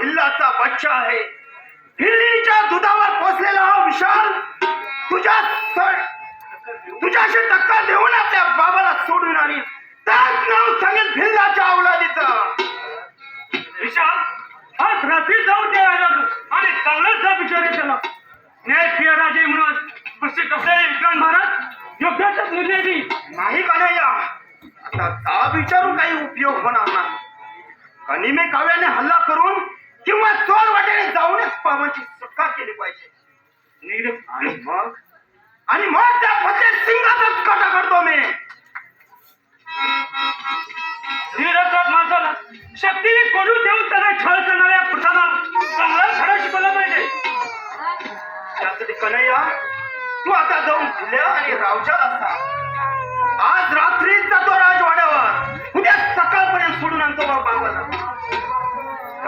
भिल्लाचा बच्चा आहे. भिल्लीच्या दुधावर पोचलेला हा विशाल तुझ्या तुझ्याशी टक्कर देऊन आपल्या बाबाला सोडून आणि त्याच नाव सांगेल भिल्लाच्या अवलादीचं विशाल आज रात्री जाऊ दे राजा तू. आणि चांगलाच जा बिचारे त्याला न्याय प्रिय राजे म्हणून कसे कसे विक्रांत महाराज? योग्यच निर्णय दी. नाही कन्हैया आता का विचारून काही उपयोग होणार नाही. अनिमे काव्याने हल्ला करून किंवा चोर वाटेने जाऊनच पावांची सुटका केली पाहिजे. आणि मग. आणि मग त्या फतेह सिंगाचाच कटा करतो मी. निरर्थक माणसाला शक्तीने कोणू देऊन त्याला छळ करणाऱ्या पुरुषाला चांगला धडा शिकवला पाहिजे. त्यासाठी कन्हैया तू आता जाऊन दिल्या आणि रावच्या सांग आज रात्रीच जातो राजवाड्यावर उद्या सकाळपर्यंत सोडून आणतो बाबा बाबाला.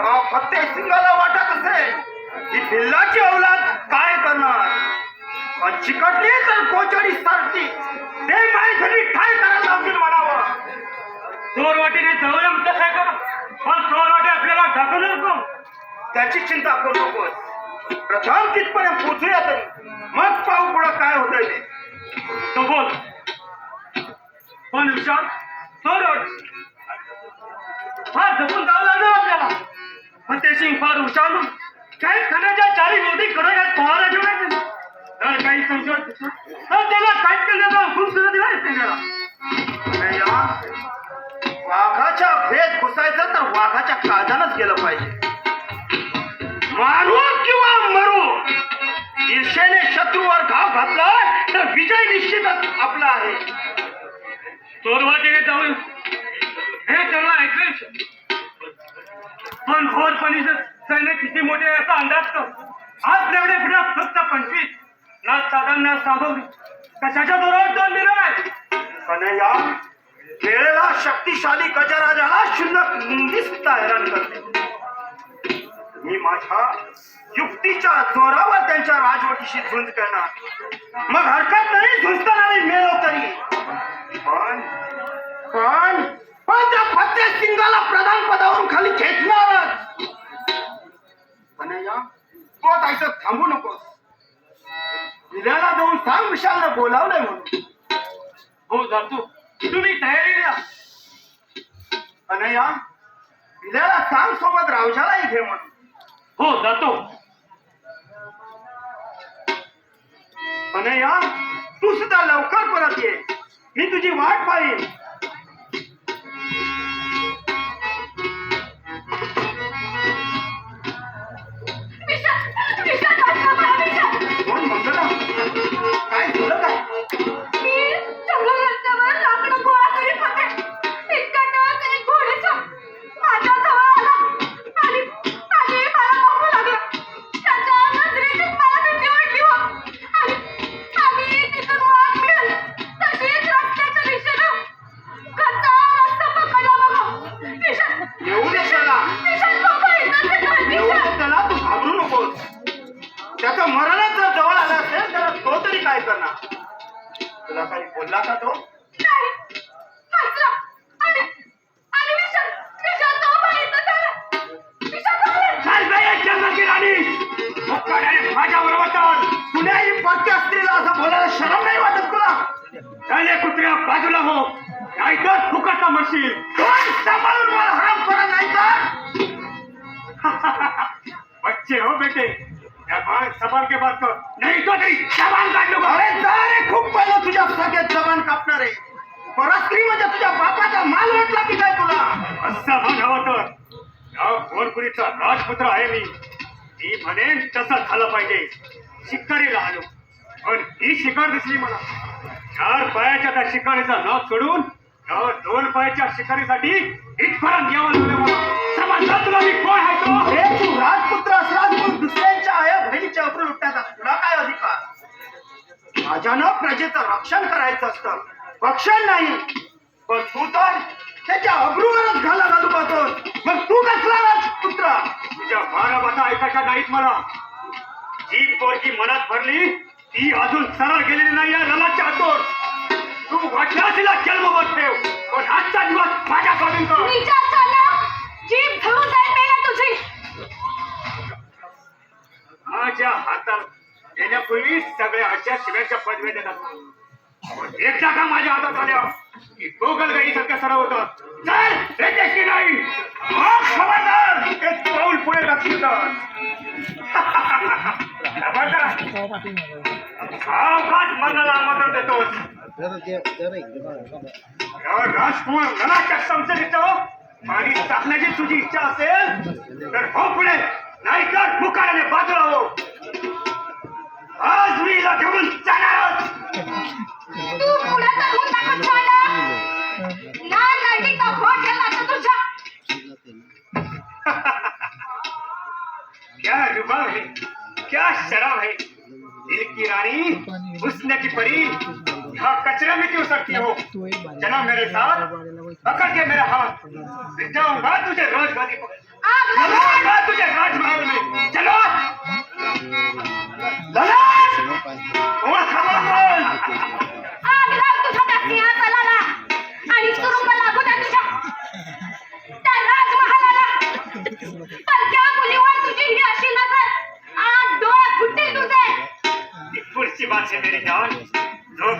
फतेह सिंगाला वाटत असेल की भिल्लाची अवलाद काय करणार? चिकटली तर कोचडी सारखी. ते माझ्यासाठी काय करायला लावतील म्हणावं. चोर वाटेने जवळ म्हणतात काय करा पण चोर वाटे आपल्याला ढकलू नको त्याची चिंता करू नकोस. प्रथम तिथपर्यंत पोचूया तरी. मग पाहू पुढं काय होतंय ते. तो बोल. पण विशाल चोर वाट फार जपून जावं लागणार आपल्याला. फतेसिंग फार हुशार काही खाण्याच्या चारी मोठी कडक ठेवण्यात काही संशय त्याला काय केलं हुकूम सुद्धा दिला त्याला. वाघाच्या भेद घुसायचं तर वाघाच्या काळजानच गेलं पाहिजे. मारू किंवा मरू ईर्षेने शत्रूवर घाव घातला तर विजय निश्चितच आपला आहे. पण घोरपणी सैन्य किती मोठे याचा अंदाज कर. आज तेवढे फिरत फक्त पंचवीस. ना साधन ना सामग्री कशाच्या जोरावर दोन दिलं नाही कन्हैया खेळेला शक्तिशाली गजराजाला शिल्लक निंदिस्त हैराण करते. मी माझ्या युक्तीच्या जोरावर त्यांच्या राजवटीशी झुंज करणार. मग हरकत नाही झुंजताना मी मेलो तरी. पण पण पण त्या फतेह सिंगाला प्रधान पदावरून खाली खेचणारच? कन्हैया तू आता इथं थांबू नकोस. दिल्याला जाऊन सांग विशालनं बोलावलंय म्हणून. हो जातो. तुम्ही तयारी द्या अनया दिल्याला सांग सोबत रावशालाही घे म्हणून. हो जातो. अनया तू सुद्धा लवकर परत ये. मी तुझी वाट पाहिजे पक्क्या स्त्रीला असं बोलायला शरम नाही वाटत तुला? त्याने कुत्र्या बाजूला हो. नाहीतर फुकटला मरशील कोण सांभाळून मला हराम करा नाही तर बच्चे हो बेटे. जबान संभाल के बात कर नहीं तो नहीं जबान काट लूंगा अरे जा रे खूप पहिलं तुझ्या सगळ्यात जबान कापणार आहे. परस्त्री म्हणजे तुझ्या बापाचा माल वाटला की काय तुला? असं म्हणावं तर. या राजपुत्र आहे मी. मी म्हणेन तसं झालं पाहिजे. शिकारीला आलो पण ही शिकार दिसली मला. चार पायाच्या त्या शिकारीचा नाव सोडून या दोन पायाच्या शिकारीसाठी इथपर्यंत यावं लागलं मला. समजलं तुला मी कोण आहे तो? अरे तू राजपुत्र दुसऱ्यांच्या आया बहिणीच्या अब्रू लुटण्याचा तुला काय अधिकार? राजानं प्रजेचं रक्षण करायचं असतं. रक्षण नाही. पण तू तर त्याच्या अब्रूवरच घाला घालू पाहतोस. मग तू कसला पुत्र तुझ्या बारा बाता ऐकायच्या नाहीत मला. जी पोरगी मनात भरली ती अजून सरळ गेलेली नाही या रलाच्या हातोर तू वाटल्यासीला जन्मवत ठेव. पण आजचा दिवस माझ्या स्वाधीन कर विचार जीभ धरून पूर्वी सगळ्या अशा शिव्याच्या पदव्या देतात. एकदा का माझ्या हातात आल्या? की गोगल गाई सारखं सरळ होतं. चल की नाही? मग खबरदार! एक पाऊल पुढे जातील तर खबरदार. सावकाश आमंत्रण देतोस राजकुमार नलाच्या संसदेचं आणि टाकण्याची तुझी इच्छा असेल तर हो पुढे. नाही तर मुकाराने बाजूला हो आज मी हिला घेऊन जाणार तू पुढे चालून टाकत मला लहान लाईटीचा भोट गेला तर तुझ्या क्या रुबाब है? क्या शराब है? दिल की रानी हुस्न की परी यहाँ कचरे में क्यों सकती हो? चलो मेरे साथ पकड़ के मेरा हाथ। जाऊँगा तुझे राजगादी आग लगा लगाऊँगा तुझे राजमहल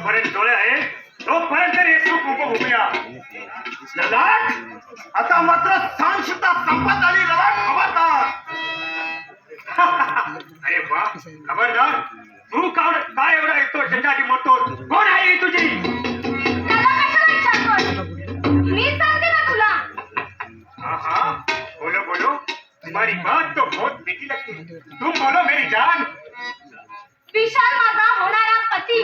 जोपर्यंत डोळे आहे. तोपर्यंत रे सुख उपभूमिया ललाट. आता मात्र शांतता संपत आली ललाट खबरदार. अरे वा खबरदार. तू कावड काय एवढा येतो झंझाटी मोडतो कोण आहे तुझी? बोलो बोलो. तुम्हारी बात तो बहुत मीठी लगती है. तुम बोलो मेरी जान. विशाल माझा होणारा पती.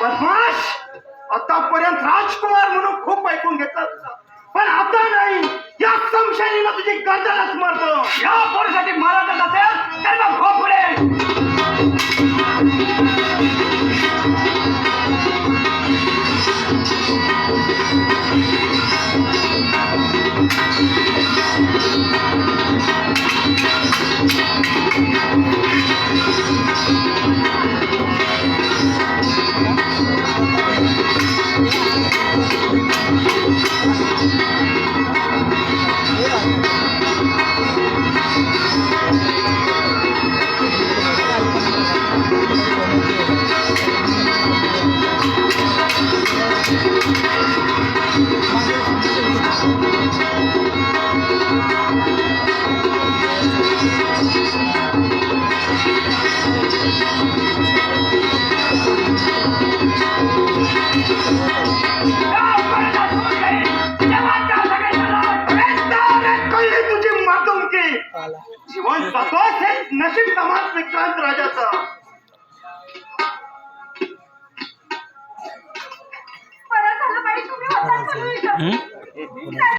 बदमाश! आतापर्यंत राजकुमार म्हणून खूप ऐकून घेतलं. पण आता नाही. या संशयाने तुझी गर्दनच मारतो या पोरासाठी मारा जात असेल तर मग हे नशीब समाज विक्रांत राजाचं बरं झालं बाई तुम्ही इथं.